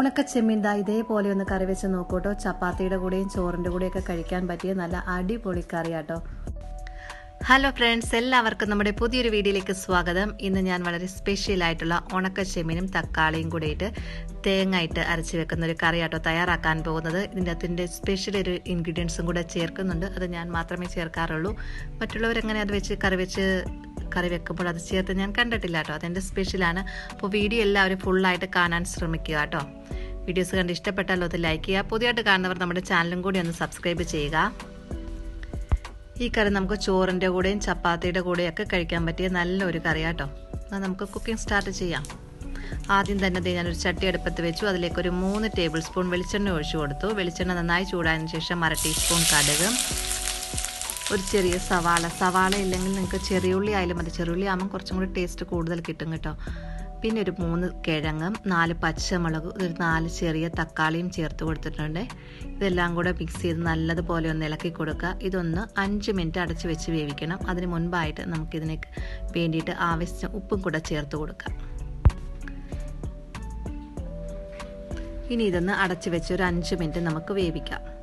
ഉണക്ക ചെമ്മീൻ ദാ ഇതേപോലെ ഒന്ന് കറി വെച്ച് നോക്കൂട്ടോ. ചപ്പാത്തിയുടെ കൂടെയും ചോറിന്റെ ഒക്കെ കഴിക്കാൻ പറ്റിയ നല്ല അടിപൊളി കറിയാട്ടോ. ഹലോ ഫ്രണ്ട്സ് എല്ലാവർക്കും നമ്മുടെ പുതിയൊരു വീഡിയോയിലേക്ക് സ്വാഗതം. ഇന്ന് ഞാൻ വളരെ സ്പെഷ്യൽ ആയിട്ടുള്ള ഉണക്ക ചെമ്മീനും തക്കാളിയും കൂടെ ഇട്ട് തേങ്ങ ഇട്ട് അരച്ച് വെക്കുന്ന ഒരു കറിയാട്ടോ തയ്യാറാക്കാൻ പോകുന്നത്. ഇതിന്റെ അതിന്റെ സ്പെഷ്യൽ ഒരു ഇൻഗ്രീഡിയൻസും കൂടെ ചേർക്കുന്നുണ്ട്. അത് ഞാൻ മാത്രമേ ചേർക്കാറുള്ളൂ. മറ്റുള്ളവരെങ്ങനെ അത് വെച്ച് കറി വെച്ച് കറി വെക്കുമ്പോൾ അത് ചേർത്ത് ഞാൻ കണ്ടിട്ടില്ല കേട്ടോ. അതെന്റെ സ്പെഷ്യലാണ് അപ്പോൾ വീഡിയോ എല്ലാവരും ഫുള്ളായിട്ട് കാണാൻ ശ്രമിക്കുക കേട്ടോ. വീഡിയോസ് കണ്ട് ഇഷ്ടപ്പെട്ടാലോ അത് ലൈക്ക് ചെയ്യുക. പുതിയതായിട്ട് കാണുന്നവർ നമ്മുടെ ചാനലും കൂടി ഒന്ന് സബ്സ്ക്രൈബ് ചെയ്യുക. ഈ കറി നമുക്ക് ചോറിന്റെ കൂടെയും ചപ്പാത്തിയുടെ കൂടെയൊക്കെ കഴിക്കാൻ പറ്റിയ നല്ലൊരു കറി കേട്ടോ. എന്നാൽ നമുക്ക് കുക്കിംഗ് സ്റ്റാർട്ട് ചെയ്യാം. ആദ്യം തന്നെ ഞാനൊരു ചട്ടി അടുപ്പത്ത് വെച്ചു. അതിലേക്ക് ഒരു മൂന്ന് ടേബിൾ സ്പൂൺ വെളിച്ചെണ്ണ ഒഴിച്ചു കൊടുത്തു. വെളിച്ചെണ്ണ നന്നായി ചൂടായതിനു ശേഷം അര ടീസ്പൂൺ കടുക്. ഒരു ചെറിയ സവാള. സവാള ഇല്ലെങ്കിൽ നിങ്ങൾക്ക് ചെറിയുള്ളി ആയാലും മതി. ചെറിയുള്ളി ആകുമ്പോൾ കുറച്ചും കൂടി ടേസ്റ്റ് കൂടുതൽ കിട്ടും കേട്ടോ. പിന്നെ ഒരു മൂന്ന് കിഴങ്ങും നാല് പച്ചമുളക് ഒരു നാല് ചെറിയ തക്കാളിയും ചേർത്ത് കൊടുത്തിട്ടുണ്ട്. ഇതെല്ലാം കൂടെ മിക്സ് ചെയ്ത് നല്ലതുപോലെ ഒന്ന് ഇളക്കി കൊടുക്കുക. ഇതൊന്ന് അഞ്ച് മിനിറ്റ് അടച്ച് വെച്ച് വേവിക്കണം. അതിന് മുൻപായിട്ട് നമുക്കിതിന് വേണ്ടിയിട്ട് ആവശ്യത്തിന് ഉപ്പും കൂടെ ചേർത്ത് കൊടുക്കാം. ഇനി ഇതൊന്ന് അടച്ച് വെച്ച് ഒരു അഞ്ച് മിനിറ്റ് നമുക്ക് വേവിക്കാം.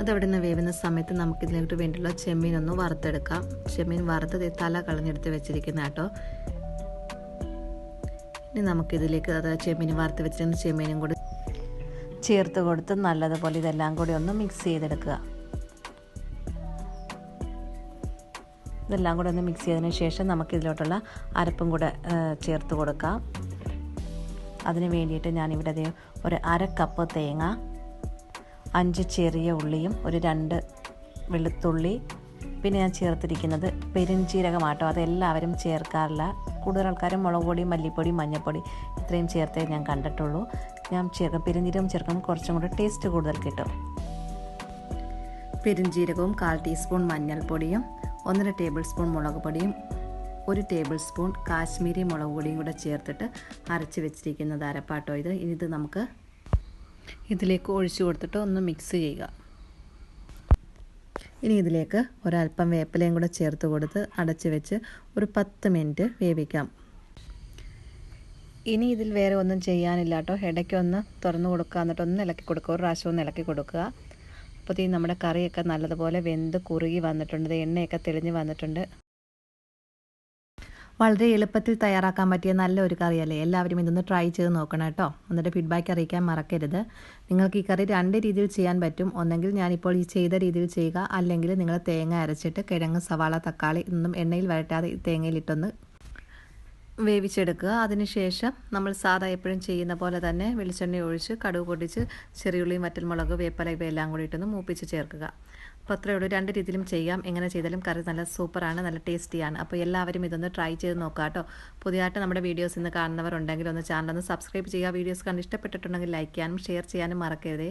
അതവിടെ നിന്ന് വേവുന്ന സമയത്ത് നമുക്ക് ഇതിലോട്ട് വേണ്ടിയുള്ള ചെമ്മീൻ ഒന്ന് വറുത്തെടുക്കാം. ചെമ്മീൻ വറുത്ത് തല കളഞ്ഞെടുത്ത് വെച്ചിരിക്കുന്ന കേട്ടോ. ഇനി നമുക്കിതിലേക്ക് അത് ചെമ്മീൻ വറുത്ത് വെച്ചിരുന്ന ചെമ്മീനും കൂടി ചേർത്ത് കൊടുത്ത് നല്ലതുപോലെ ഇതെല്ലാം കൂടി ഒന്ന് മിക്സ് ചെയ്തെടുക്കുക. ഇതെല്ലാം കൂടെ ഒന്ന് മിക്സ് ചെയ്തതിന് ശേഷം നമുക്ക് ഇതിലോട്ടുള്ള അരപ്പും കൂടെ ചേർത്ത് കൊടുക്കാം. അതിന് വേണ്ടിയിട്ട് ഞാനിവിടെ ഒരു അര കപ്പ് തേങ്ങ അഞ്ച് ചെറിയ ഉള്ളിയും ഒരു രണ്ട് വെളുത്തുള്ളി. പിന്നെ ഞാൻ ചേർത്തിരിക്കുന്നത് പെരുംജീരകമാട്ടോ അതെല്ലാവരും ചേർക്കാറില്ല. കൂടുതൽ ആൾക്കാരും മുളക് പൊടി മല്ലിപ്പൊടി മഞ്ഞൾപ്പൊടി ഇത്രയും ചേർത്തേ ഞാൻ കണ്ടിട്ടുള്ളൂ. ഞാൻ ചേർക്കും. പെരുംജീരകം ചേർക്കുമ്പോൾ കുറച്ചും കൂടെ ടേസ്റ്റ് കൂടുതൽ കിട്ടും. പെരുംജീരകവും കാൽ ടീസ്പൂൺ മഞ്ഞൾപ്പൊടിയും ഒന്നര ടേബിൾ സ്പൂൺ മുളക് പൊടിയും ഒരു ടേബിൾ സ്പൂൺ കാശ്മീരി മുളക് പൊടിയും കൂടെ ചേർത്തിട്ട് അരച്ച് വെച്ചിരിക്കുന്നത് അരപ്പാട്ടോ ഇത്. ഇത് നമുക്ക് ഇതിലേക്ക് ഒഴിച്ചു കൊടുത്തിട്ട് ഒന്ന് മിക്സ് ചെയ്യുക. ഇനി ഇതിലേക്ക് ഒരല്പം വേപ്പിലയും കൂടെ ചേർത്ത് കൊടുത്ത് അടച്ചു വെച്ച് ഒരു പത്ത് മിനിറ്റ് വേവിക്കാം. ഇനി ഇതിൽ വേറെ ഒന്നും ചെയ്യാനില്ല കേട്ടോ. ഇടയ്ക്ക് ഒന്ന് തുറന്നു കൊടുക്കുക. എന്നിട്ട് ഒന്ന് ഇളക്കി കൊടുക്കുക. ഒരു പ്രാവശ്യം ഒന്ന് ഇളക്കി കൊടുക്കുക. അപ്പോഴത്തേക്കും നമ്മുടെ കറിയൊക്കെ നല്ലതുപോലെ വെന്ത് കുറുകി വന്നിട്ടുണ്ട്. എണ്ണയൊക്കെ തെളിഞ്ഞ് വന്നിട്ടുണ്ട്. വളരെ എളുപ്പത്തിൽ തയ്യാറാക്കാൻ പറ്റിയ നല്ലൊരു കറിയല്ലേ? എല്ലാവരും ഇതൊന്ന് ട്രൈ ചെയ്ത് നോക്കണം കേട്ടോ. എന്നിട്ട് ഫീഡ്ബാക്ക് അറിയിക്കാൻ മറക്കരുത്. നിങ്ങൾക്ക് ഈ കറി രണ്ട് രീതിയിൽ ചെയ്യാൻ പറ്റും. ഒന്നെങ്കിൽ ഞാനിപ്പോൾ ഈ ചെയ്ത രീതിയിൽ ചെയ്യുക. അല്ലെങ്കിൽ നിങ്ങൾ തേങ്ങ അരച്ചിട്ട് കിഴങ്ങ് സവാള തക്കാളി ഇതൊന്നും എണ്ണയിൽ വരട്ടാതെ തേങ്ങയിലിട്ടൊന്ന് വേവിച്ചെടുക്കുക. അതിനുശേഷം നമ്മൾ സാധാ എപ്പോഴും ചെയ്യുന്ന പോലെ തന്നെ വെളിച്ചെണ്ണ ഒഴിച്ച് കടുക് പൊടിച്ച് ചെറിയുള്ളിയും വറ്റൽമുളക് വേപ്പല ഇവയെല്ലാം കൂടി ഇട്ടൊന്ന് മൂപ്പിച്ച് ചേർക്കുക. അപ്പോൾ അത്രയേ ഉള്ളൂ. രണ്ട് രീതിയിലും ചെയ്യാം. എങ്ങനെ ചെയ്താലും കറി നല്ല സൂപ്പറാണ് നല്ല ടേസ്റ്റിയാണ്. അപ്പോൾ എല്ലാവരും ഇതൊന്ന് ട്രൈ ചെയ്ത് നോക്കുക കേട്ടോ. പുതിയതായിട്ട് നമ്മുടെ വീഡിയോസ് ഇന്ന് കാണുന്നവർ ഉണ്ടെങ്കിൽ ഒന്ന് ചാനൽ ഒന്ന് സബ്സ്ക്രൈബ് ചെയ്യുക. വീഡിയോസ് കണ്ട് ഇഷ്ടപ്പെട്ടിട്ടുണ്ടെങ്കിൽ ലൈക്ക് ചെയ്യാനും ഷെയർ ചെയ്യാനും മറക്കരുതേ.